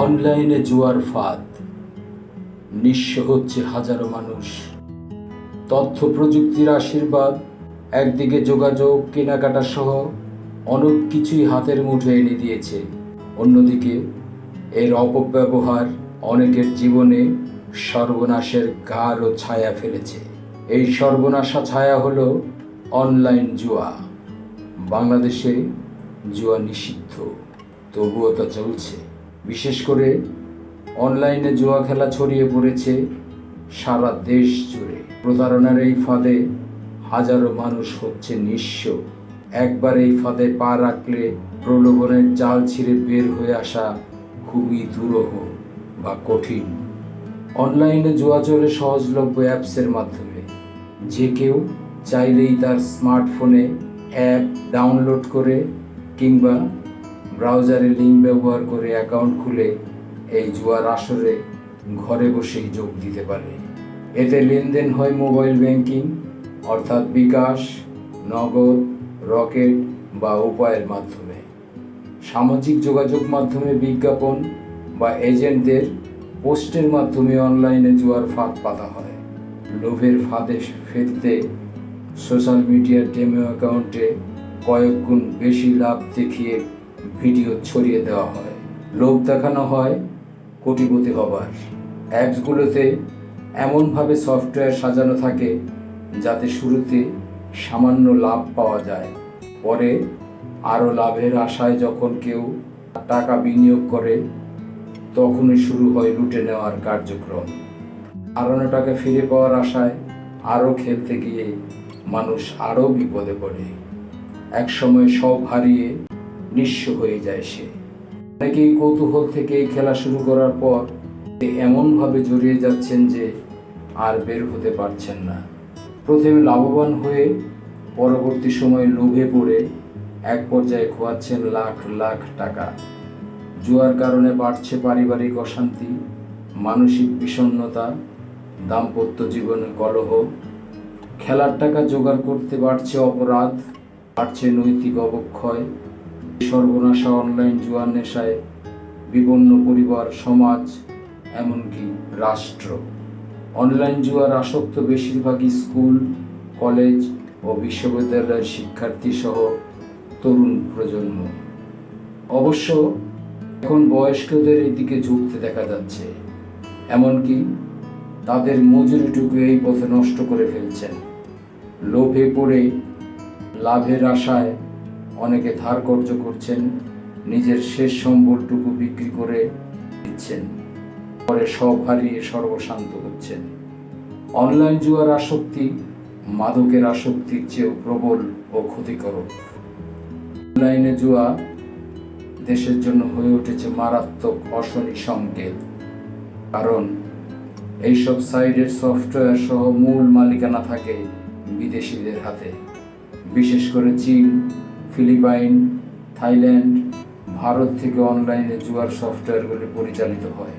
অনলাইনে জুয়ার ফাঁদ। নিঃস্ব হচ্ছে হাজারো মানুষ। তথ্য প্রযুক্তির আশীর্বাদ, একদিকে যোগাযোগ, কেনাকাটা সহ অনেক কিছুই হাতের মুঠে এনে দিয়েছে। অন্যদিকে, এর অপব্যবহার অনেকের জীবনে সর্বনাশের গাঢ় ছায়া ফেলেছে। এই সর্বনাশা ছায়া হলো অনলাইন জুয়া। বাংলাদেশে জুয়া নিষিদ্ধ, তবুও তা চলছে। বিশেষ করে অনলাইনে জুয়া খেলা ছড়িয়ে পড়েছে সারা দেশ জুড়ে। প্রতারণার এই ফাঁদে হাজারো মানুষ হচ্ছে নিঃস্ব। একবার এই ফাঁদে পা রাখলে প্রলোভনের জাল ছিঁড়ে বের হয়ে আসা খুবই দুরূহ বা কঠিন। অনলাইনে জুয়া চলে সহজলভ্য অ্যাপসের মাধ্যমে যে কেউ চাইলেই তার স্মার্টফোনে অ্যাপ ডাউনলোড করে কিংবা ব্রাউজারে লিঙ্ক ব্যবহার করে অ্যাকাউন্ট খুলে এই জুয়ার আসরে ঘরে বসেই যোগ দিতে পারে। এতে লেনদেন হয় মোবাইল ব্যাংকিং, অর্থাৎ বিকাশ, নগদ, রকেট বা উপায়ের মাধ্যমে। সামাজিক যোগাযোগ মাধ্যমে বিজ্ঞাপন বা এজেন্টদের পোস্টের মাধ্যমে অনলাইনে জুয়ার ফাঁদ পাতা হয়। লোভের ফাঁদে ফেলতে সোশ্যাল মিডিয়ার ডেমো অ্যাকাউন্টে কয়েক গুণ বেশি লাভ দেখিয়ে ভিডিও ছড়িয়ে দেওয়া হয়। লোভ দেখানো হয় কোটিপতি হবার। অ্যাপসগুলোতে এমনভাবে সফটওয়্যার সাজানো থাকে যাতে শুরুতে সামান্য লাভ পাওয়া যায়, পরে আরও লাভের আশায় যখন কেউ টাকা বিনিয়োগ করে, তখনই শুরু হয় লুটে নেওয়ার কার্যক্রম। হারানো টাকা ফিরে পাওয়ার আশায় আরও খেলতে গিয়ে মানুষ আরও বিপদে পড়ে। একসময় সব হারিয়ে নিঃস্ব হয়ে যায় সে। অনেকেই কৌতূহল থেকে খেলা শুরু করার পর এমনভাবে জড়িয়ে যাচ্ছেন যে আর বের হতে পারছেন না। প্রথমে লাভবান হয়ে পরবর্তী সময়ে লোভে পড়ে এক পর্যায়ে খোয়াচ্ছেন লাখ লাখ টাকা। জুয়ার কারণে বাড়ছে পারিবারিক অশান্তি, মানসিক বিষণ্ণতা, দাম্পত্য জীবনে কলহ। খেলার টাকা জোগাড় করতে বাড়ছে অপরাধ, বাড়ছে নৈতিক অবক্ষয় সর্বনাশা অনলাইন জুয়ার নেশায় বিপন্ন পরিবার, সমাজ, এমনকি রাষ্ট্র। অনলাইন জুয়ার আসক্ত বেশিরভাগই স্কুল, কলেজ ও বিশ্ববিদ্যালয়ের শিক্ষার্থী সহ তরুণ প্রজন্ম। অবশ্য এখন বয়স্কদের এই দিকে ঝুঁকতে দেখা যাচ্ছে, এমনকি তাদের মজুরিটুকু এই পথে নষ্ট করে ফেলছেন। লোভে পড়ে লাভের আশায় অনেকে ধার কর্য করছেন, নিজের শেষ সম্বলটুকু বিক্রি করে দিচ্ছেন। পরে সব হারিয়ে সর্বশান্ত হচ্ছেন। অনলাইন জুয়ার আসক্তি মাদকের আসক্তির চেয়েও প্রবল ও ক্ষতিকারক অনলাইনে জুয়া দেশের জন্য হয়ে উঠেছে মারাত্মক অশনি সংকেত। কারণ এইসব সাইডের সফটওয়্যার সহ মূল মালিকানা থাকে বিদেশিদের হাতে। বিশেষ করে চীন ফিলিপাইন, থাইল্যান্ড, ভারত থেকে অনলাইনে জুয়ার সফটওয়্যারগুলি পরিচালিত হয়।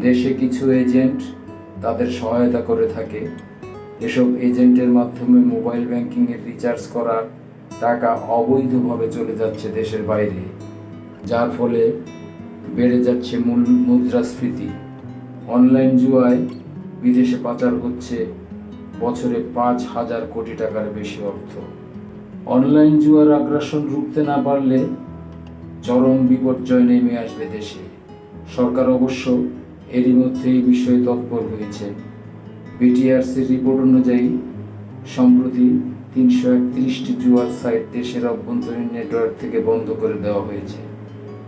দেশে কিছু এজেন্ট তাদের সহায়তা করে থাকে। এসব এজেন্টের মাধ্যমে মোবাইল ব্যাংকিংয়ের রিচার্জ করা টাকা অবৈধভাবে চলে যাচ্ছে দেশের বাইরে, যার ফলে বেড়ে যাচ্ছে মূল মুদ্রাস্ফীতি। অনলাইন জুয়ায় বিদেশে পাচার হচ্ছে বছরে পাঁচ হাজার কোটি টাকার বেশি অর্থ। অনলাইন জুয়ার আগ্রাসন রুখতে না পারলে চরম বিপর্যয় নেমে আসবে দেশে। সরকার অবশ্য এরই মধ্যে এই বিষয়ে তৎপর হয়েছে। বিটিআরসির রিপোর্ট অনুযায়ী, সম্প্রতি তিনশো একত্রিশটি জুয়ার সাইট দেশের অভ্যন্তরীণ নেটওয়ার্ক থেকে বন্ধ করে দেওয়া হয়েছে।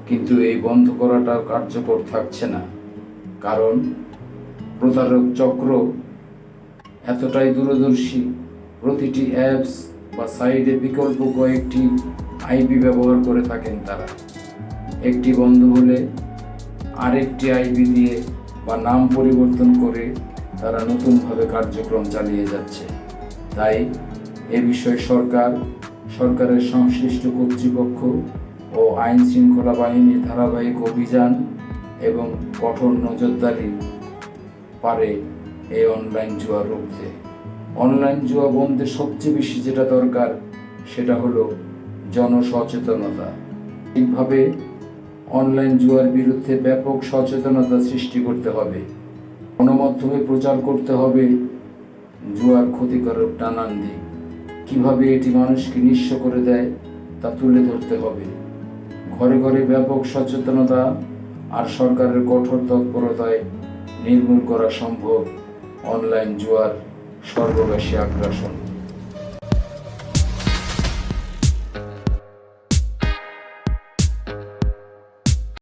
কিন্তু এই বন্ধ করাটাও কার্যকর থাকছে না। কারণ প্রতারক চক্র এতটাই দূরদর্শী, প্রতিটি অ্যাপস বা সাইডে বিকল্প কয়েকটি আইপি ব্যবহার করে থাকেন তারা। একটি বন্ধ হলে আরেকটি আইপি দিয়ে বা নাম পরিবর্তন করে তারা নতুনভাবে কার্যক্রম চালিয়ে যাচ্ছে। তাই এ বিষয়ে সরকার, সরকারের সংশ্লিষ্ট কর্তৃপক্ষ ও আইন শৃঙ্খলা বাহিনীর ধারাবাহিক অভিযান এবং কঠোর নজরদারি পারে এই অনলাইন জুয়া রুখতে। অনলাইন জুয়া বন্ধে সবচেয়ে বেশি যেটা দরকার, সেটা হলো জনসচেতনতা। ঠিকভাবে অনলাইন জুয়ার বিরুদ্ধে ব্যাপক সচেতনতা সৃষ্টি করতে হবে। গণমাধ্যমে প্রচার করতে হবে জুয়ার ক্ষতিকারক নানান দিক। কীভাবে এটি মানুষকে নিঃস্ব করে দেয়, তা তুলে ধরতে হবে। ঘরে ঘরে ব্যাপক সচেতনতা আর সরকারের কঠোর তৎপরতায় নির্মূল করা সম্ভব অনলাইন জুয়ার সর্বগ্রাসী আগ্রাসন।